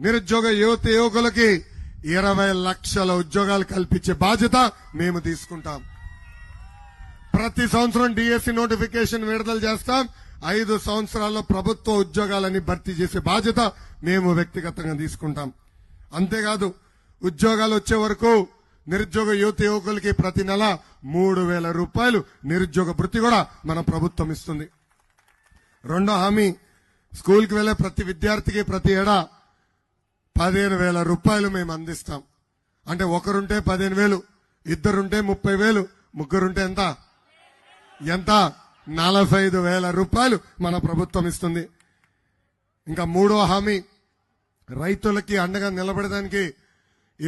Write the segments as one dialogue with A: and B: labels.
A: నిరుద్యోగ యువత యువకులకి ఇరవై లక్షల ఉద్యోగాలు కల్పించే బాధ్యత మేము తీసుకుంటాం. ప్రతి సంవత్సరం డిఎస్సి నోటిఫికేషన్ విడుదల చేస్తాం. ఐదు సంవత్సరాల్లో ప్రభుత్వ ఉద్యోగాలని భర్తీ చేసే బాధ్యత మేము వ్యక్తిగతంగా తీసుకుంటాం. అంతేకాదు ఉద్యోగాలు వచ్చే వరకు నిరుద్యోగ యువత యువకులకి ప్రతి నెల మూడు వేల రూపాయలు నిరుద్యోగ వృత్తి కూడా మన ప్రభుత్వం ఇస్తుంది. రెండో హామీ స్కూల్కి వెళ్ళే ప్రతి విద్యార్థికి ప్రతి ఏడా పదిహేను వేల రూపాయలు మేము అందిస్తాం. అంటే ఒకరుంటే పదిహేను వేలు ఇద్దరుంటే ముప్పై వేలు ముగ్గురుంటే ఎంత? ఎంత? నలభై ఐదు వేల రూపాయలు మన ప్రభుత్వం ఇస్తుంది. ఇంకా మూడో హామీ రైతులకి అండగా నిలబడడానికి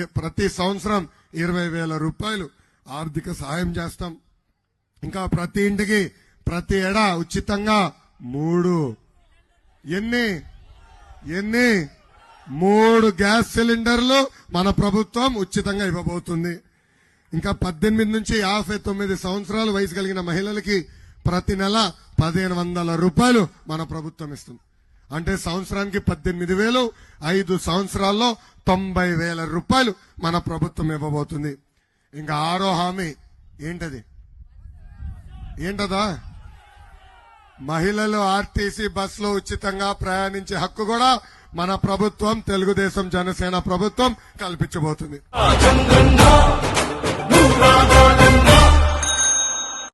A: ప్రతి సంవత్సరం ఇరవై వేల రూపాయలు ఆర్థిక సహాయం చేస్తాం. ఇంకా ప్రతి ఇంటికి ప్రతి ఏడా ఉచితంగా మూడు. ఎన్ని? ఎన్ని? మూడు గ్యాస్ సిలిండర్లు మన ప్రభుత్వం ఉచితంగా ఇవ్వబోతుంది. ఇంకా పద్దెనిమిది నుంచి యాభై తొమ్మిది సంవత్సరాలు వయసు కలిగిన మహిళలకి ప్రతి నెల పదిహేను వందల రూపాయలు మన ప్రభుత్వం ఇస్తుంది. అంటే సంవత్సరానికి పద్దెనిమిది వేలు ఐదు సంవత్సరాల్లో తొంభై వేల రూపాయలు మన ప్రభుత్వం ఇవ్వబోతుంది. ఇంకా ఆరో హామీ ఏంటది? ఏంటదా? మహిళలు ఆర్టీసీ బస్సులో ఉచితంగా ప్రయాణించే హక్కు కూడా మన ప్రభుత్వం తెలుగుదేశం జనసేన ప్రభుత్వం కల్పించబోతుంది.